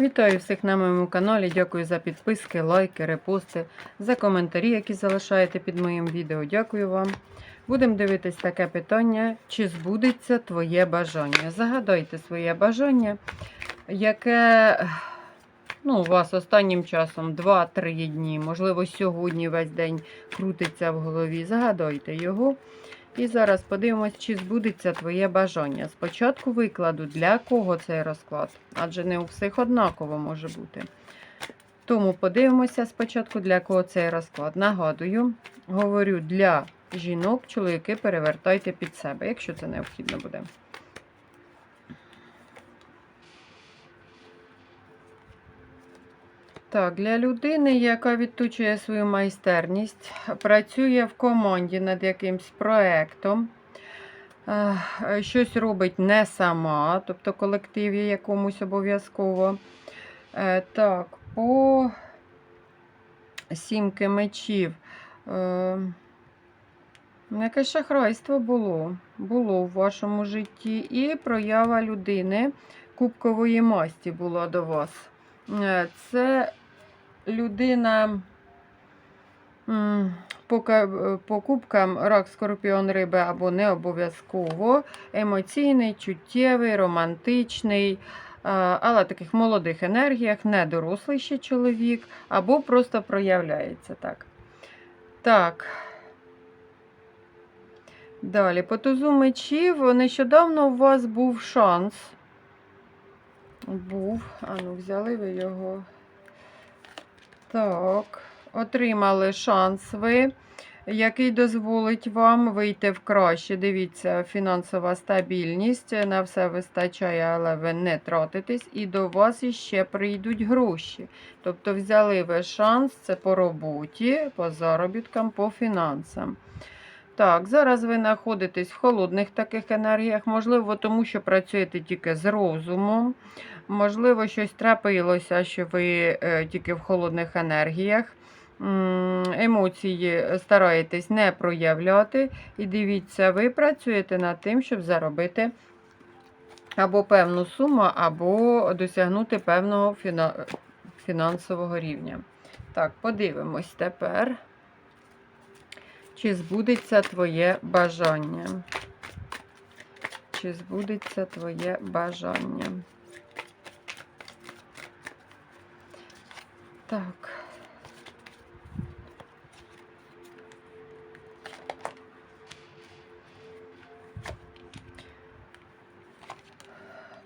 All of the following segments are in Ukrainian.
Вітаю всіх на моєму каналі. Дякую за підписки, лайки, репости, за коментарі, які залишаєте під моїм відео. Дякую вам. Будемо дивитись таке питання: чи збудеться твоє бажання? Загадайте своє бажання, яке ну, у вас останнім часом 2-3 дні, можливо, сьогодні весь день крутиться в голові. Загадайте його. І зараз подивимось, чи збудеться твоє бажання. Спочатку викладу, для кого цей розклад, адже не у всіх однаково може бути. Тому подивимося спочатку, для кого цей розклад. Нагадую, говорю для жінок, чоловіки перевертайте під себе, якщо це необхідно буде. Так, для людини, яка відточує свою майстерність, працює в команді над якимсь проєктом, е, щось робить не сама, тобто колективі якомусь обов'язково. Е, Так, по сімки мечів. е, Якесь шахрайство було, було в вашому житті, і проява людини кубкової масті була до вас. Це людина м, по, ка- по кубкам рак, скорпіон, риби або не обов'язково. Емоційний, чуттєвий, романтичний, але таких молодих енергіях, не дорослий ще чоловік, або просто проявляється так. Так. Далі, по тузу мечів, нещодавно у вас був шанс. Був. А ну, взяли ви його. Так, отримали шанс ви, який дозволить вам вийти в краще. Дивіться, фінансова стабільність, на все вистачає, але ви не тратитесь, і до вас іще прийдуть гроші. Тобто взяли ви шанс, це по роботі, по заробіткам, по фінансам. Так, зараз ви знаходитесь в холодних таких енергіях, можливо, тому що працюєте тільки з розумом. Можливо, щось трапилося, що ви е, тільки в холодних енергіях. Емоції стараєтесь не проявляти. І дивіться, ви працюєте над тим, щоб заробити або певну суму, або досягнути певного фіна- фінансового рівня. Так, подивимось тепер, чи збудеться твоє бажання. Чи збудеться твоє бажання? Так.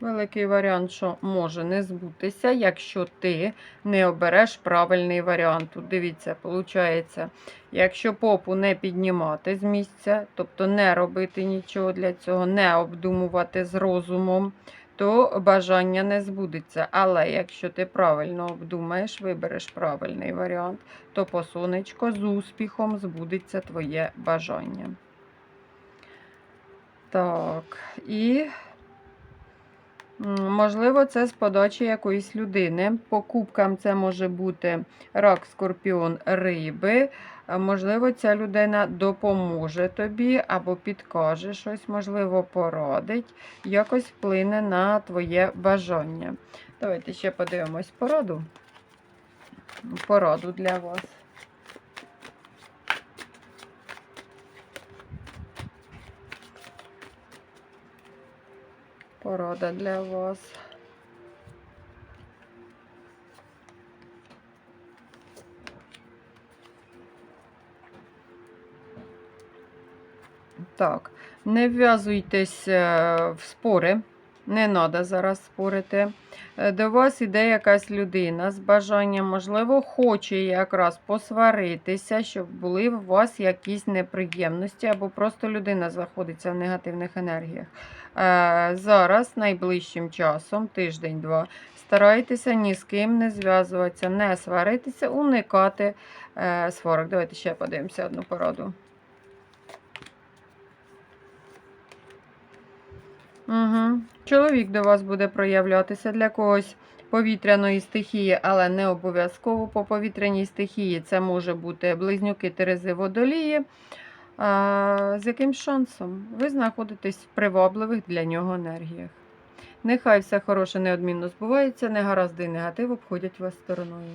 Великий варіант, що може не збутися, якщо ти не обереш правильний варіант. Тут дивіться, виходить, якщо попу не піднімати з місця, тобто не робити нічого для цього, не обдумувати з розумом, то бажання не збудеться. Але якщо ти правильно обдумаєш, вибереш правильний варіант, то по сонечко з успіхом збудеться твоє бажання. Так, і можливо, це з подачі якоїсь людини. По кубкам це може бути рак, скорпіон, риби. Можливо, ця людина допоможе тобі або підкаже щось, можливо, порадить, якось вплине на твоє бажання. Давайте ще подивимось пораду. Пораду для вас. Порада для вас. Так, не вв'язуйтесь е, в спори, не треба зараз спорити. Е, До вас іде якась людина з бажанням, можливо, хоче якраз посваритися, щоб були у вас якісь неприємності, або просто людина знаходиться в негативних енергіях. Е, Зараз, найближчим часом, тиждень-два, старайтеся ні з ким не зв'язуватися, не сваритися, уникати е, сварок. Давайте ще подивимося одну пораду. Угу. Чоловік до вас буде проявлятися для когось повітряної стихії, але не обов'язково по повітряній стихії. Це може бути близнюки Терези водолії. А, з яким шансом? Ви знаходитесь в привабливих для нього енергіях. Нехай все хороше неодмінно збувається, негаразди і негатив обходять вас стороною.